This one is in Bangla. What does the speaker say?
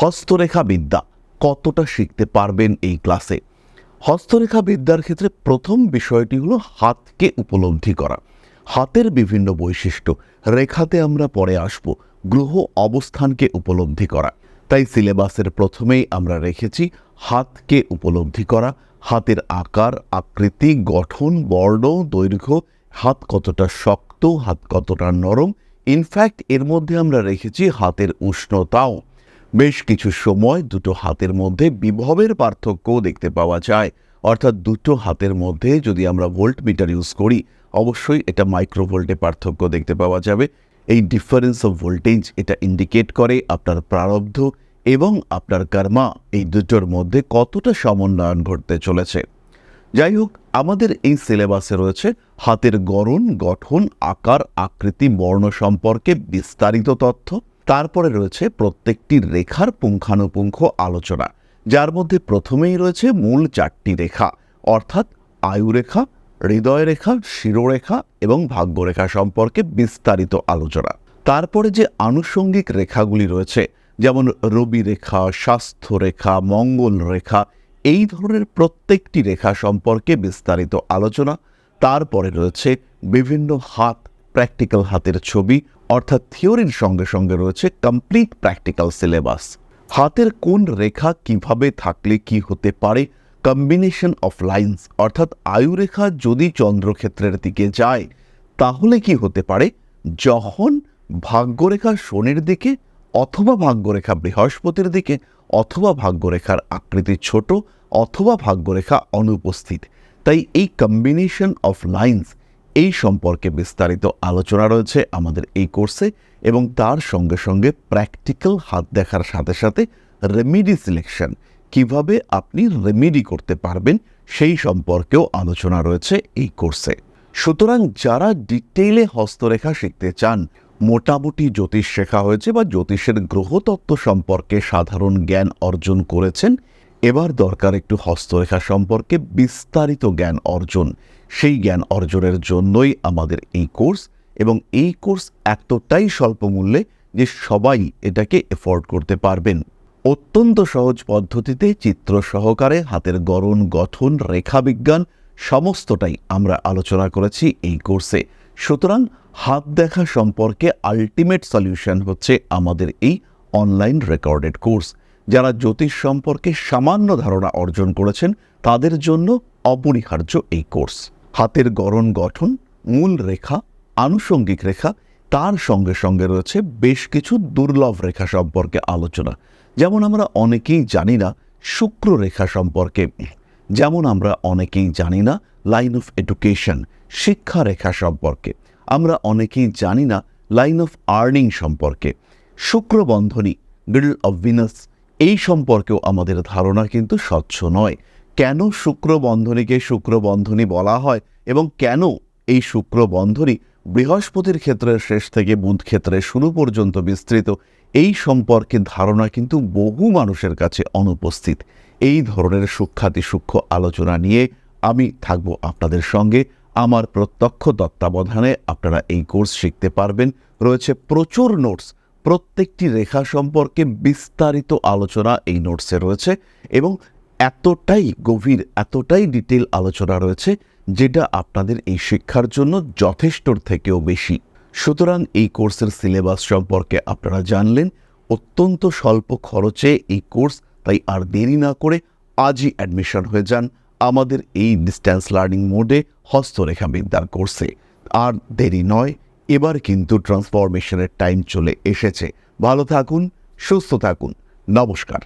হস্তরেখা বিদ্যা কতটা শিখতে পারবেন এই ক্লাসে? হস্তরেখা বিদ্যার ক্ষেত্রে প্রথম বিষয়টি হলো হাতকে উপলব্ধি করা। হাতের বিভিন্ন বৈশিষ্ট্য, রেখাতে আমরা পরে আসব, গ্রহ অবস্থানকে উপলব্ধি করা। তাই সিলেবাসের প্রথমেই আমরা রেখেছি হাতকে উপলব্ধি করা, হাতের আকার, আকৃতি, গঠন, বর্ণ, দৈর্ঘ্য, হাত কতটা শক্ত, হাত কতটা নরম। ইনফ্যাক্ট এর মধ্যে আমরা রেখেছি হাতের উষ্ণতাও। বেশ কিছু সময় দুটো হাতের মধ্যে বিভবের পার্থক্যও দেখতে পাওয়া যায়। অর্থাৎ দুটো হাতের মধ্যে যদি আমরা ভোল্ট মিটার ইউজ করি, অবশ্যই এটা মাইক্রোভোল্টে পার্থক্য দেখতে পাওয়া যাবে। এই ডিফারেন্স অফ ভোল্টেজ এটা ইন্ডিকেট করে আপনার প্রারব্ধ এবং আপনার কর্মা এই দুটোর মধ্যে কতটা সমন্বয়ন ঘটতে চলেছে। যাই হোক, আমাদের এই সিলেবাসে রয়েছে হাতের গড়ন, গঠন, আকার, আকৃতি, বর্ণ সম্পর্কে বিস্তারিত তথ্য। তারপরে রয়েছে প্রত্যেকটি রেখার পুঙ্খানুপুঙ্খ আলোচনা, যার মধ্যে প্রথমেই রয়েছে মূল চারটি রেখা, অর্থাৎ আয়ুরেখা হৃদয় রেখা শিরোরেখা এবং ভাগ্যরেখা সম্পর্কে বিস্তারিত আলোচনা। তারপরে যে আনুষঙ্গিক রেখাগুলি রয়েছে, যেমন রবি রেখা স্বাস্থ্য রেখা মঙ্গল রেখা এই ধরনের প্রত্যেকটি রেখা সম্পর্কে বিস্তারিত আলোচনা। তারপরে রয়েছে বিভিন্ন হাত, প্র্যাকটিক্যাল হাতের ছবি অর্থাৎ থিওরির সঙ্গে সঙ্গে রয়েছে কমপ্লিট প্র্যাকটিক্যাল সিলেবাস হাতের কোন রেখা কীভাবে থাকলে কি হতে পারে? কম্বিনেশন অফ লাইন্স অর্থাৎ আয়ুরেখা যদি চন্দ্রক্ষেত্রের দিকে যায়, তাহলে কি হতে পারে? যখন ভাগ্যরেখা শনির দিকে অথবা ভাগ্যরেখা বৃহস্পতির দিকে অথবা ভাগ্যরেখার আকৃতি ছোট অথবা ভাগ্যরেখা অনুপস্থিত। তাই এই কম্বিনেশন অফ লাইন্স এই সম্পর্কে বিস্তারিত আলোচনা রয়েছে আমাদের এই কোর্সে এবং তার সঙ্গে সঙ্গে প্র্যাকটিক্যাল হাত দেখার সাথে সাথে রেমিডি সিলেকশন, কীভাবে আপনি রেমিডি করতে পারবেন সেই সম্পর্কেও আলোচনা রয়েছে এই কোর্সে। সুতরাং যারা ডিটেইলে হস্তরেখা শিখতে চান, মোটামুটি জ্যোতিষ শেখা হয়েছে বা জ্যোতিষের গ্রহতত্ত্ব সম্পর্কে সাধারণ জ্ঞান অর্জন করেছেন এবার দরকার একটু হস্তরেখা সম্পর্কে বিস্তারিত জ্ঞান অর্জন। সেই জ্ঞান অর্জনের জন্যই আমাদের এই কোর্স এবং এই কোর্স এতটাই স্বল্প মূল্যে যে সবাই এটাকে এফোর্ড করতে পারবেন। অত্যন্ত সহজ পদ্ধতিতে চিত্র সহকারে হাতের গড়ন, গঠন রেখা বিজ্ঞান সমস্তটাই আমরা আলোচনা করেছি এই কোর্সে। সুতরাং হাত দেখা সম্পর্কে আলটিমেট সলিউশন হচ্ছে আমাদের এই অনলাইন রেকর্ডেড কোর্স যারা জ্যোতিষ সম্পর্কে সামান্য ধারণা অর্জন করেছেন, তাদের জন্য অপরিহার্য এই কোর্স। হাতের গড়ন গঠন, মূল রেখা, আনুষঙ্গিক রেখা, তার সঙ্গে সঙ্গে রয়েছে বেশ কিছু দুর্লভ রেখা সম্পর্কে আলোচনা। যেমন আমরা অনেকেই জানি না শুক্র রেখা সম্পর্কে। যেমন আমরা অনেকেই জানি না লাইন অফ এডুকেশন, শিক্ষা রেখা সম্পর্কে। আমরা অনেকেই জানি না লাইন অফ আর্নিং সম্পর্কে। শুক্রবন্ধনী গ্রিল অফ ভিনাস এই সম্পর্কেও আমাদের ধারণা কিন্তু স্বচ্ছ নয়। কেন শুক্রবন্ধনীকে শুক্রবন্ধনী বলা হয় এবং কেন এই শুক্রবন্ধনী বৃহস্পতির ক্ষেত্রে শেষ থেকে বুধ ক্ষেত্রে শুরু পর্যন্ত বিস্তৃত, এই সম্পর্কে ধারণা কিন্তু বহু মানুষের কাছে অনুপস্থিত। এই ধরনের সূক্ষাতি সূক্ষ্ম আলোচনা নিয়ে আমি থাকব আপনাদের সঙ্গে। আমার প্রত্যক্ষ তত্ত্বাবধানে আপনারা এই কোর্স শিখতে পারবেন। রয়েছে প্রচুর নোটস প্রত্যেকটি রেখা সম্পর্কে বিস্তারিত আলোচনা এই নোটসে রয়েছে এবং এতটাই গভীর, এতটাই ডিটেল আলোচনা রয়েছে যেটা আপনাদের এই শিক্ষার জন্য যথেষ্টর থেকেও বেশি। সুতরাং এই কোর্সের সিলেবাস সম্পর্কে আপনারা জানলেন, অত্যন্ত স্বল্প খরচে এই কোর্স, তাই আর দেরি না করে আজই অ্যাডমিশন হয়ে যান আমাদের এই ডিস্ট্যান্স লার্নিং মোডে হস্তরেখা বিদ্যার কোর্সে। আর দেরি নয় এবার কিন্তু ট্রান্সফরমেশনের টাইম চলে এসেছে। ভালো থাকুন সুস্থ থাকুন। নমস্কার।